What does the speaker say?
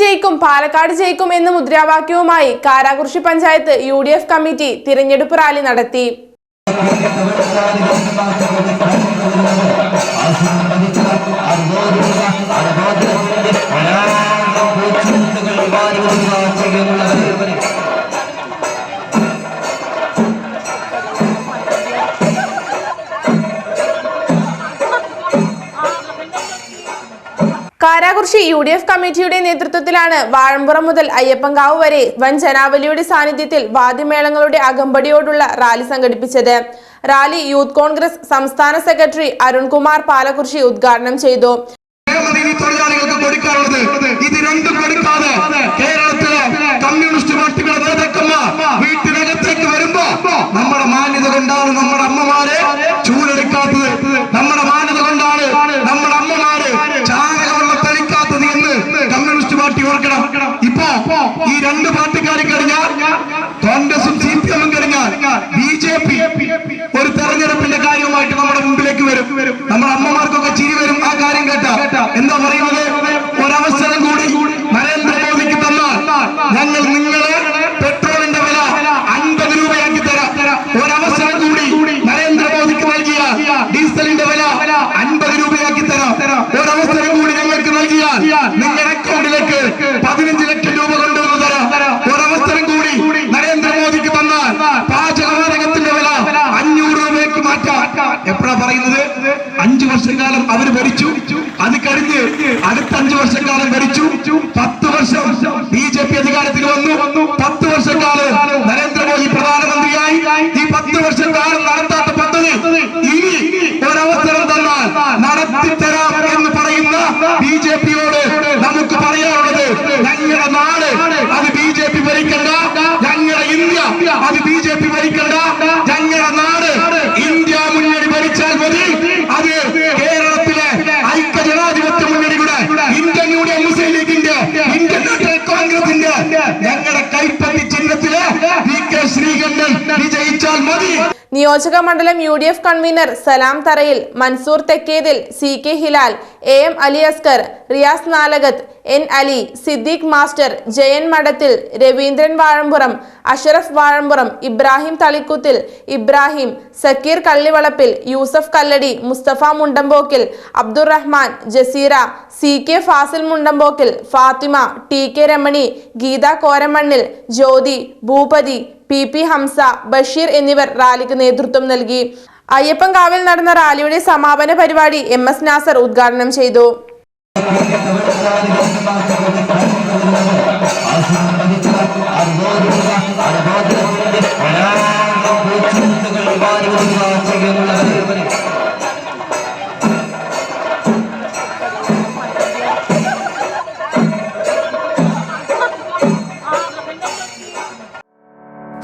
ജയിക്കും പാലക്കാട് ജയിക്കും എന്ന മുദ്രാവാക്യവുമായി Karakurissi panchayat U D F committee തിരഞ്ഞെടുപ്പ് റാലി നടത്തി. കാരാകുർശി യു ഡി എഫ് കമ്മിറ്റിയുടെ നേതൃത്വത്തിലാണ് വാഴമ്പുറം മുതൽ അയ്യപ്പങ്കാവ് വരെ വൻ ജനാവലിയുടെ സാന്നിധ്യത്തിൽ വാദ്യമേളങ്ങളുടെ അകമ്പടിയോടുള്ള റാലി സംഘടിപ്പിച്ചത്. റാലി യൂത്ത് കോൺഗ്രസ് സംസ്ഥാന സെക്രട്ടറി അരുൺകുമാർ പാലകുർശി ഉദ്ഘാടനം ചെയ്തു. ഇത് രണ്ടും കൊടുക്കാതെ കേരളത്തിലെ കമ്മ്യൂണിസ്റ്റ് പാർട്ടികളെ നേതാക്കന്മാർ വീട്ടിനകത്തേക്ക് വരുമ്പോ നമ്മുടെ മാന്യത കൊണ്ടാണ് നമ്മുടെ അമ്മമാരെ ചൂടെടുക്കാത്തത് നമ്മുടെ മാന്യത കൊണ്ടാണ് നമ്മുടെ അമ്മമാര് ചാണകവെള്ളം തളിക്കാത്തത് എന്ന് കമ്മ്യൂണിസ്റ്റ് പാർട്ടി ഓർക്കണം. ഇപ്പോ ഈ രണ്ട് പാർട്ടിക്കാരും കഴിഞ്ഞാൽ കോൺഗ്രസും സി പി എമ്മും കഴിഞ്ഞാൽ ബി ജെ പി ഒരു തെരഞ്ഞെടുപ്പിന്റെ കാര്യമായിട്ട് നമ്മുടെ മുമ്പിലേക്ക് വരും. നമ്മുടെ അമ്മമാർക്കൊക്കെ ചിരി വരും ആ കാര്യം കേട്ടാ. എന്താ പറയുന്നത്? ഒരവസരം കൂടി നരേന്ദ്രമോദിക്ക് തന്നാൽ ഞങ്ങൾ നിങ്ങളെ പെട്രോളിന്റെ വില അൻപത് രൂപയാക്കി തരാം. ഒരവസരം കൂടി നരേന്ദ്രമോദിക്ക് നൽകിയ ഡീസലിന്റെ വില അൻപത് രൂപയാക്കി തരാം. ഒരവസരം കൂടി ഞങ്ങൾക്ക് നൽകിയാൽ നിങ്ങളുടെ അക്കൗണ്ടിലേക്ക് പതിനഞ്ച് ലക്ഷം രൂപ കൊണ്ടുവന്ന് തരാം. ഒരവസരം കൂടി നരേന്ദ്രമോദിക്ക് തന്നാൽ പാചകവാതകത്തിന്റെ വില അഞ്ഞൂറ് രൂപയ്ക്ക് മാറ്റാം. എപ്പോഴാ പറയുന്നത്? അഞ്ചു വർഷക്കാലം അവർ ഭരിച്ചു. അത് കഴിഞ്ഞ് അടുത്ത അഞ്ചു വർഷക്കാലം ഭരിച്ചു. പത്ത് വർഷം ബി ജെ പി അധികാരത്തിൽ വന്നു. പത്ത് വർഷക്കാലം നരേന്ദ്രമോദി പ്രധാനമന്ത്രിയായി. ഈ പത്ത് വർഷക്കാലം നടത്താത്ത പദ്ധതി ഇനി ഒരവസരം തന്നാൽ നടത്തിത്തരാം എന്ന് പറയുന്ന ബി ജെ പിയോട് നമുക്ക് പറയാനുള്ളത് ഞങ്ങളുടെ നാട് അത് ബി ജെ പി ഭരിക്കണ്ട. ഞങ്ങളുടെ ഇന്ത്യ അത് ബി ജെ പി ഭരിക്കണ്ട. ഞങ്ങളുടെ നാട് ഇന്ത്യ മുന്നണി ഭരിച്ചാൽ മതി. അത് കേരളത്തിലെ ഐക്യ ജനാധിപത്യ മുന്നണിയുടെ ഇന്ത്യൻ യൂണിയൻ മുസ്ലിം ലീഗിന്റെ ഇന്ത്യൻ നാഷണൽ കോൺഗ്രസിന്റെ ഞങ്ങളുടെ കൈപ്പത്തി ചിഹ്നത്തിൽ പി കെ ശ്രീകണ്ഠൻ വിജയിച്ചാൽ മതി. നിയോജക മണ്ഡലം U D F convener Salam Tharayil Mansoor Thekkethil C K Hilal A M Ali Askar Riyas Nalakath N Ali Siddique master Jayan Madathil Raveendran Vazhampuram Ashraf Vazhampuram Ibrahim Thalikkuthil Ibrahim Zakir Kallivalappil Yusuf Kalladi Musthafa Mundambokkil Abdurahman Jaseera C K Fasil Mundambokkil Fathima T K Ramani Geetha Koramannil Jyothi Bhupathi P P Hamsa Basheer എന്നിവർ റാലിക്ക് നേതൃത്വം നൽകി അയ്യപ്പൻകാവിൽ നടന്ന റാലിയുടെ സമാപന പരിപാടി M S Nasar ഉദ്ഘാടനം ചെയ്തു